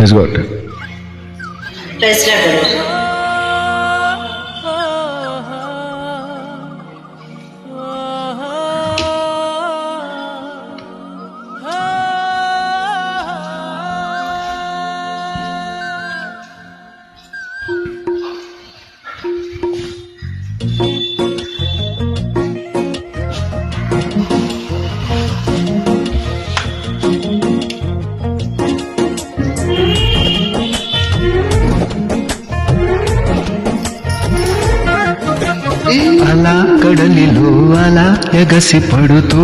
Press God press lord అలా కడలిలో అలా ఎగసి పడుతూ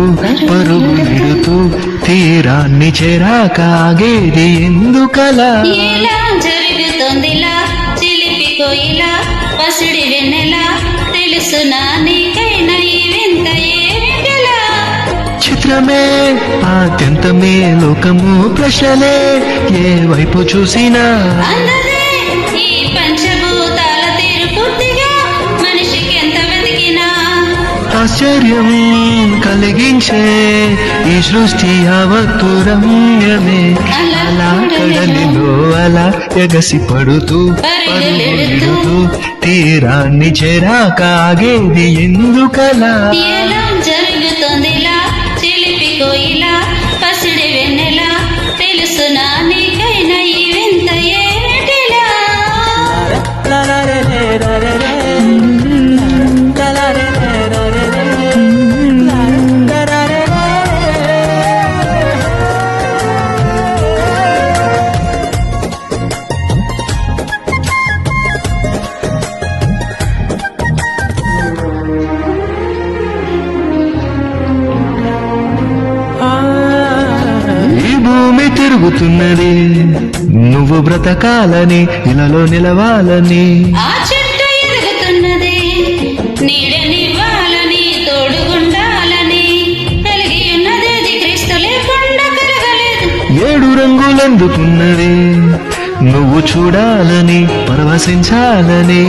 పరుగులిడుతూ తీరాన్ని చేరాకాగేది ఎందుకలా? ఇలా జరుగుతోందిలా చిలిపి కోయిలా పసిడి వెన్నెలా తెలుసునా నీకైనా ఈ వింత ఏమిటిలా? చిత్రమే ఆద్యంతమే లోకము ప్రశ్నలే ఏ వైపు చూసినా? ఆశ్చర్యం కలిగించే ఈ సృష్టి యావత్తు రమ్యమే. అలా కడలిలో అలా ఎగసి పడుతూ పరుగులిడుతూ తీరాన్ని చెరాకాగేది ఎందుకలా? భూమి తిరుగుతున్నది. నువ్వు బ్రతకాలని ఇలాలో నిలవాలని. ఏడు రంగులందుకున్నది నువ్వు చూడాలని పరవశించాలని.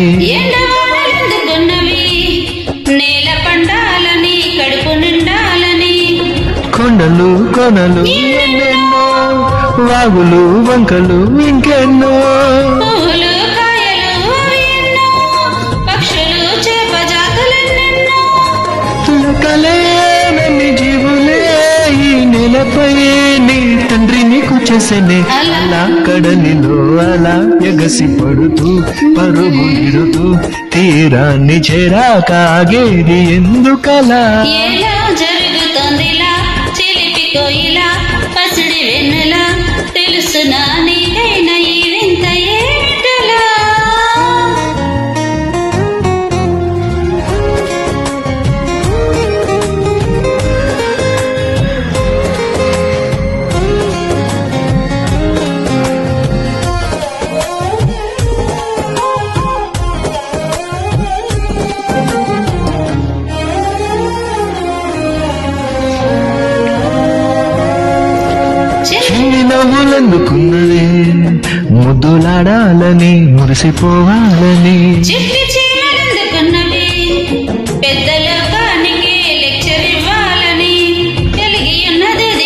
కొండలు కొనలు. ఎన్నెన్నో వాగులు వంకలు ఇంకెన్నో? తులకలేనన్ని జీవులే ఈ నేలపై నీ తండ్రి నీకు చేసెనే. అలా కడలిలో అలా ఎగసి పడుతూ పరుగులిడుతూ తీరాన్ని చేరాకాగేది ఎందుకలా? ఎలా జరుగుతోందిలా? చిలిపి కోయిలా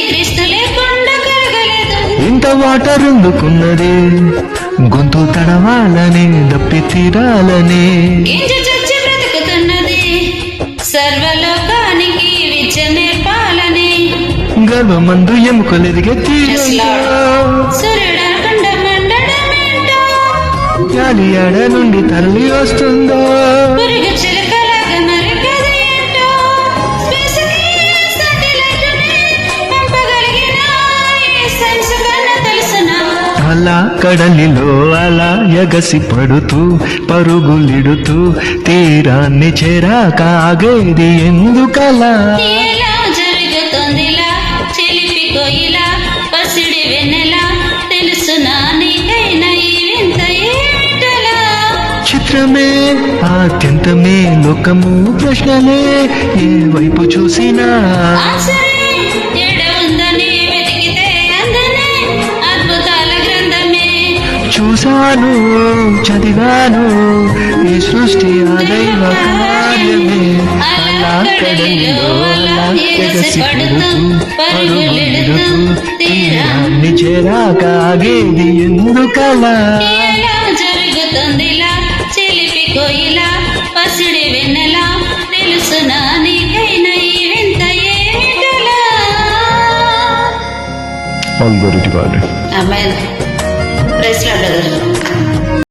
క్రీస్తు లేకుండా కలగలేదు. ఇంత వాటర్ అందుకున్నది గొంతు తడవాలని దప్పి తీరాలని. ఎముకలెదిగే Lord. సూర్యుడనకుండా మండడమేంటో గాలి ఆడ నుండి తరలి వస్తుందో? అలా కడలిలో అలా ఎగసి పడుతూ పరుగులిడుతూ తీరాన్ని ఎందుకలా ఎలా జరుగుతోందిలా చిలిపి కోయిలా పసిడి వెన్నెలా తెలుసునా నీకైనా ఈ వింత చిత్రమే ఆద్యంతమే లోకము ప్రశ్నలే ఏ వైపు చూసినా. చూశాను చదివాను ఈ సృష్టి ఆ దైవ కార్యమే. అలా కడలిలో తీరాన్ని ఎందుకలా జరుగుతుందిలా చెలిపి కోయిలా పసిడి వెన్నెలా తెలుసునా నీకైనా ఈ వింత అమ్మాయి ప్రెస్ బ్రదర్